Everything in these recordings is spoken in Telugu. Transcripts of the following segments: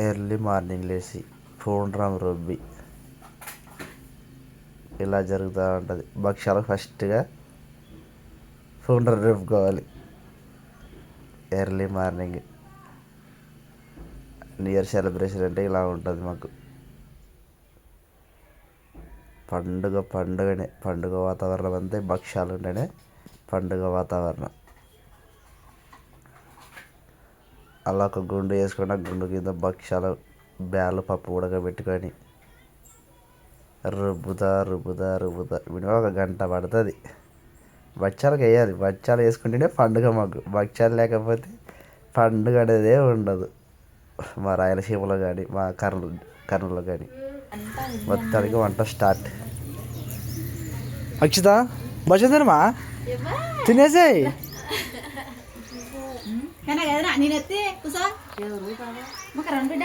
ఎర్లీ మార్నింగ్ లేచి పూండ్రం రుబ్బి. ఇలా జరుగుతూ ఉంటుంది. భక్ష్యాలు ఫస్ట్గా పూండ్రం రుబ్బుకోవాలి early morning. New year celebration అంటే ఇలా ఉంటుంది మాకు. పండుగ పండుగనే పండుగ వాతావరణం అంతే భక్ష్యాలు ఉంటేనే పండుగ వాతావరణం. అలా ఒక గుండు వేసుకొని ఆ గుండు కింద భక్ష్యాలు బ్యాలు పప్పు ఉడకబెట్టుకొని రుబ్బుతా రుబ్బుతా రుబ్బుతా. మినిమం ఒక గంట పడుతుంది. బచ్చాలకు వేయాలి. బచ్చాలు వేసుకుంటేనే పండుగ మాకు. బచ్చాలు లేకపోతే పండుగ అనేదే ఉండదు. మా రాయలసీమలో కానీ మా కర్నూలు కర్నూలులో కానీ. మొత్తానికి వంట స్టార్ట్. అక్షిత బచ్చదనమా తినేసేయ్. కానీ కదరా నేను ఎత్తే కూసో మాకు రంగు బిడ్డ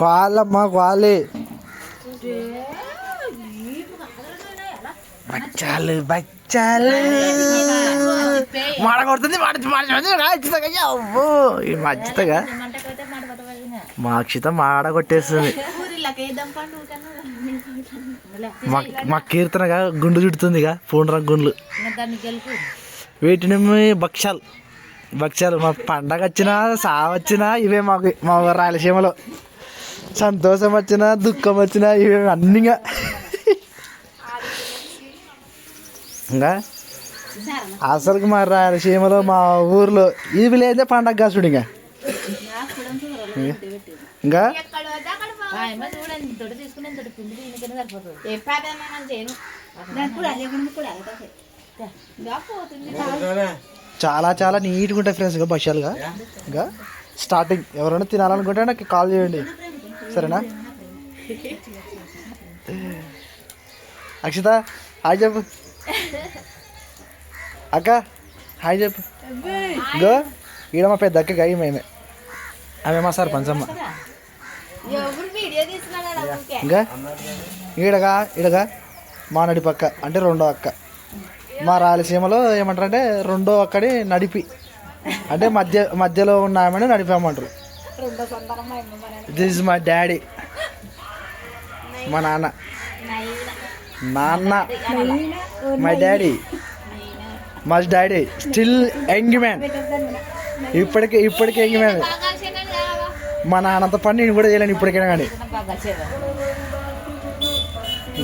కాలి బచ్చాలు బచ్చాలు మాడ కొడుతుంది మాడ అవ్వో ఈ మచ్చితగా మా మాడ కొట్టేస్తుంది మా కీర్తనగా గుండు చుడుతుందిగా పూండ్రం గుండ్లు వీటిని భక్ష్యాలు భక్ష్యాలు మా పండగ వచ్చినా సావు వచ్చినా ఇవే మాకు మా రాయలసీమలో. సంతోషం వచ్చినా దుఃఖం వచ్చినా ఇవే అన్నీగా ఇంకా. అసలుకి మా రాయలసీమలో మా ఊర్లో ఇవి లేదే పండగ కాసుడు ఇంకా. ఇంకా? చూడండి చాలా చాలా నీట్గా ఉంటాయి ఫ్రెండ్స్ ఇంకా భక్ష్యాలుగా ఇంకా స్టార్టింగ్ ఎవరైనా తినాలనుకుంటే నాకు కాల్ చేయండి. సరేనా? అక్షిత హాయ్ చెప్పు. అక్క హాయ్ చెప్పు. గో ఈడ మా పెద్ద అక్క గయ్యి మేమే. ఆమె మా సార్ పంచమ్మ ఇంకా ఈడగా ఈడగా మా నడి పక్క అంటే రెండో అక్క. మా రాయలసీమలో ఏమంటారంటే రెండో అక్కడి నడిపి. అంటే మధ్య మధ్యలో ఉన్న ఆమెను నడిపామంటారు. దిస్ ఇస్ మై డాడీ మా నాన్న. నాన్న. మై డాడీ మా డాడీ స్టిల్ యంగ్ మ్యాన్ ఇప్పటికే ఇప్పటికే యంగ్ మ్యాన్ మా నాన్నంత పని నేను కూడా చేయలేను ఇప్పటికైనా కానీ.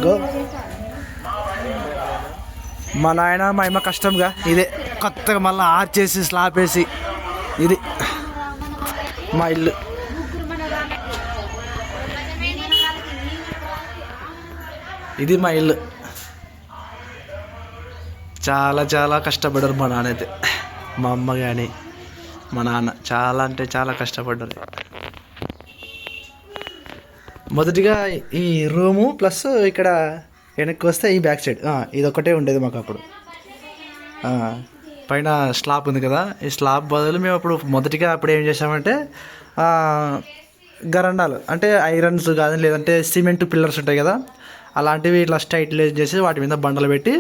గో మా నాయన మా అమ్మ కష్టంగా ఇదే కొత్తగా మళ్ళీ ఆర్చేసి స్లాబ్ వేసి ఇది మా ఇల్లు. ఇది మా ఇల్లు. చాలా చాలా కష్టపడ్డారు మా నాన్న అయితే మా అమ్మ కానీ మా నాన్న చాలా అంటే చాలా కష్టపడ్డారు. మొదటిగా ఈ రూము ప్లస్ ఇక్కడ వెనక్కి వస్తే ఈ బ్యాక్ సైడ్ ఇది ఒకటే ఉండేది మాకు అప్పుడు. పైన స్లాబ్ ఉంది కదా ఈ స్లాబ్ బదులు మేము అప్పుడు మొదటిగా అప్పుడు ఏం చేసామంటే గరండాలు అంటే ఐరన్స్ కాదు లేదంటే సిమెంట్ పిల్లర్స్ ఉంటాయి కదా అలాంటివి ఇట్లా స్టైట్లైజ్ చేసి వాటి మీద బండలు పెట్టి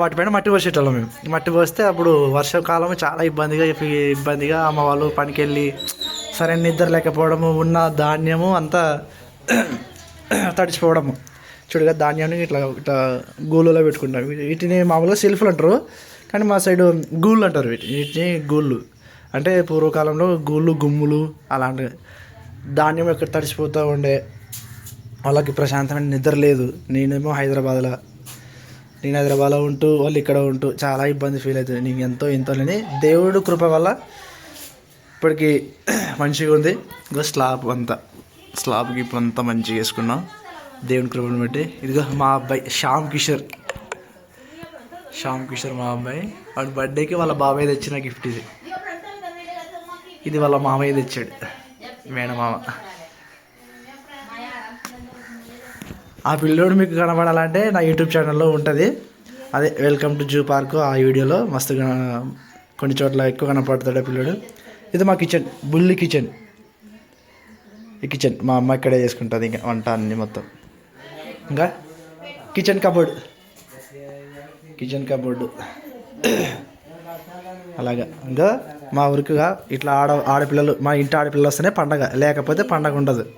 వాటిపైన మట్టి పోసేటోళ్ళం మేము. మట్టి పోస్తే అప్పుడు వర్షాకాలం చాలా ఇబ్బందిగా ఇబ్బందిగా అమ్మ వాళ్ళు పనికి వెళ్ళి సరైన నిద్ర లేకపోవడము ఉన్న ధాన్యము అంతా తడిచిపోవడము. చూడగా ధాన్యాన్ని ఇట్లా ఇట్లా గూళ్ళలో పెట్టుకుంటాం. వీటిని మామూలుగా సెల్ఫ్లు అంటారు. కానీ మా సైడ్ గూళ్ళు అంటారు వీటి వీటిని గూళ్ళు. అంటే పూర్వకాలంలో గూళ్ళు గుమ్ములు అలాంటి ధాన్యం ఎక్కడ తడిచిపోతూ ఉండే వాళ్ళకి ప్రశాంతమైన నిద్ర లేదు. నేనేమో హైదరాబాద్లో నేను హైదరాబాద్లో ఉంటూ వాళ్ళు ఇక్కడ ఉంటూ చాలా ఇబ్బంది ఫీల్ అవుతుంది. నేను ఎంతో లేని దేవుడు కృప వల్ల ఇప్పటికి మంచిగా ఉంది. ఇంకా స్లాబ్ అంతా స్లాబ్కి ఇప్పుడు అంతా మంచిగా వేసుకున్నాం. దేవుని కృపను బట్టి. ఇదిగో మా అబ్బాయి శ్యామ్ కిషోర్. శ్యామ్ కిషోర్ మా అబ్బాయి. వాడి బర్త్డేకి వాళ్ళ బాబాయ్ తెచ్చిన గిఫ్ట్ ఇది. ఇది వాళ్ళ మామయ్య తెచ్చాడు. మేనమామ ఆ పిల్లోడు మీకు కనబడాలంటే నా యూట్యూబ్ ఛానల్లో ఉంటుంది. అదే వెల్కమ్ టు జూ పార్క్ ఆ వీడియోలో మస్తు కొన్ని చోట్ల ఎక్కువ కనపడతాడు ఆ పిల్లోడు. ఇది మా కిచెన్ బుల్లి కిచెన్ ఈ కిచెన్ మా అమ్మ ఇక్కడే చేసుకుంటుంది ఇంకా వంట అన్ని మొత్తం. ఇంకా కిచెన్ కబోర్డ్ కిచెన్ కబోర్డు అలాగా. ఇంకా మా ఊరికిగా ఇట్లా ఆడ ఆడపిల్లలు మా ఇంటి ఆడపిల్లలు వస్తేనే పండగ. లేకపోతే పండగ ఉండదు.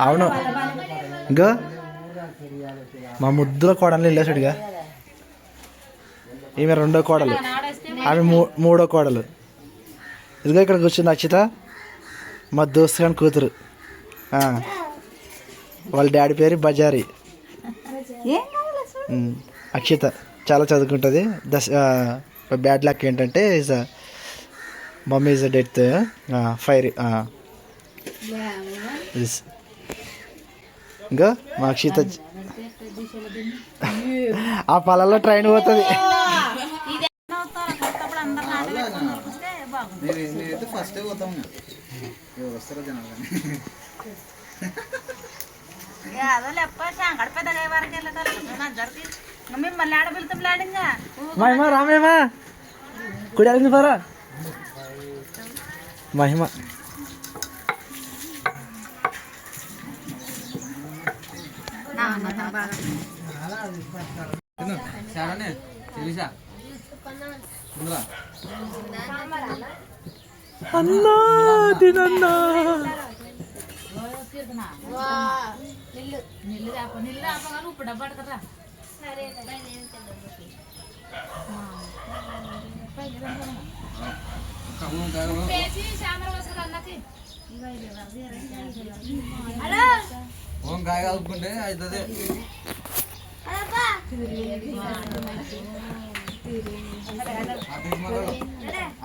అవును. ఇంకా మా ముద్దుల కోడలు వెళ్ళేసాడుగా ఈమె రెండో కోడలు. ఆమె మూ- మూడో కోడలు. ఇదిగో ఇక్కడ కూర్చుంది అచ్చిత మా దోస్తు కానీ కూతురు. వాళ్ళ డాడీ పేరు బజారీ. అక్షిత. చాలా చదువుకుంటుంది. దశ బ్యాడ్ లక్ ఏంటంటే is mummy is death fire ఇంకా మా అక్షిత ఆ పొలంలో ట్రైన్ పోతుంది. ఫస్ట్ పోతాం మిమ్మల్ని ఆడ పిలుతాం లాడింగా మహిమ రామేమా? కుడి అడిగింది పరా? మహిమ. చాలానే తెలుసా అన్నా తినన్నా. నిల్లు. రాప నిల్లు రాపగాను ఇప్పుడు డబ్బు అడగరా కాగలు ఓం కాయ కలుపుకుంటే అవుతుంది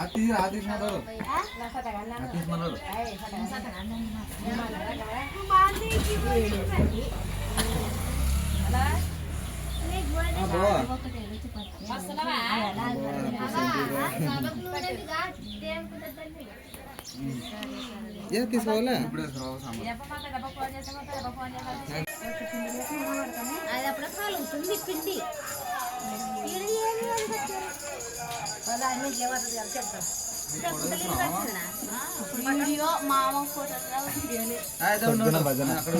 అతి అతి అతి ఏ తీసుకోవాలా? ఇప్పుడు అది అప్పుడు కలుగుతుంది పిండి. వీడియో మామ ఫోటో వీడియోలు అక్కడ